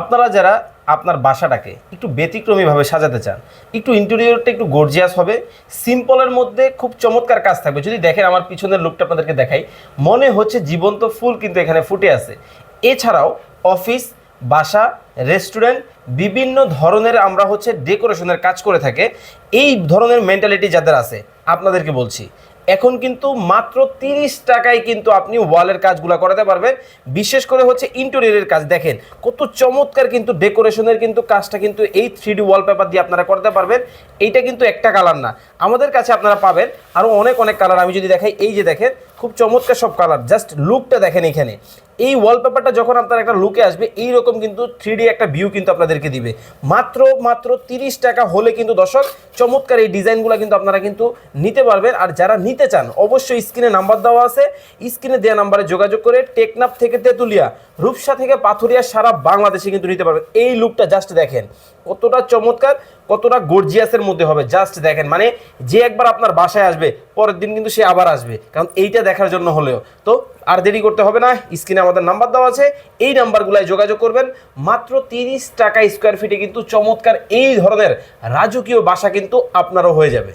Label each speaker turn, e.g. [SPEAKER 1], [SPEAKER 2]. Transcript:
[SPEAKER 1] আপনারা যারা আপনার বাসাটাকে একটু ব্যতিক্রমীভাবে সাজাতে চান, একটু ইন্টেরিয়রটা একটু গর্জিয়াস হবে সিম্পলের মধ্যে খুব চমৎকার কাজ থাকবে। যদি দেখেন আমার পিছনের লুকটা আপনাদেরকে দেখাই, মনে হচ্ছে জীবন্ত ফুল কিন্তু এখানে ফুটে আছে। এছাড়াও অফিস বাসা রেস্টুরেন্ট বিভিন্ন ধরনের আমরা হচ্ছে ডেকোরেশনের কাজ করে থাকে। এই ধরনের মেন্টালিটি যাদের আছে, আপনাদেরকে বলছি এখন কিন্তু মাত্র তিরিশ টাকায় কিন্তু আপনি ওয়ালের কাজগুলো করাতে পারবেন। বিশেষ করে হচ্ছে ইন্টেরিয়ারের কাজ। দেখেন, কত চমৎকার কিন্তু ডেকোরেশনের কিন্তু কাজটা কিন্তু এই থ্রি ডি ওয়ালপেপার দিয়ে আপনারা করতে পারবেন। এইটা কিন্তু একটা কালার না। আমাদের কাছে আপনারা পাবেন। আরও অনেক অনেক কালার আমি যদি দেখাই, এই যে দেখেন খুব চমৎকার সব কালার জাস্ট লুকটা দেখেন এখানে। এই ওয়ালপেপারটা যখন আপনার একটা লুকে আসবে এই রকম কিন্তু থ্রি একটা ভিউ কিন্তু আপনাদেরকে দিবে। মাত্র মাত্র তিরিশ টাকা হলে কিন্তু দর্শক, চমৎকার এই ডিজাইনগুলো কিন্তু আপনারা কিন্তু নিতে পারবেন। আর যারা নিতে চান, অবশ্যই স্ক্রিনে নাম্বার দেওয়া আছে। স্ক্রিনে দেওয়া নাম্বারে যোগাযোগ করে টেকনাফ থেকে তেঁতুলিয়া, রূপসা থেকে পাথুরিয়া, সারা বাংলাদেশে কিন্তু নিতে পারবেন। এই লুকটা জাস্ট দেখেন। কতটা চমৎকার, কতটা গর্জিয়াসের মধ্যে হবে জাস্ট দেখেন। মানে যে একবার আপনার বাসায় আসবে পরের দিন কিন্তু সে আবার আসবে। কারণ এইটা দেখার জন্য হলেও। তো আর দেরি করতে হবে না, স্ক্রিনে আমাদের নাম্বার দেওয়া আছে। এই নাম্বারগুলোয় যোগাযোগ করবেন। মাত্র তিরিশ টাকা স্কোয়ার ফিটে কিন্তু চমৎকার এই ধরনের রাজকীয় বাসা কিন্তু আপনারও হয়ে যাবে।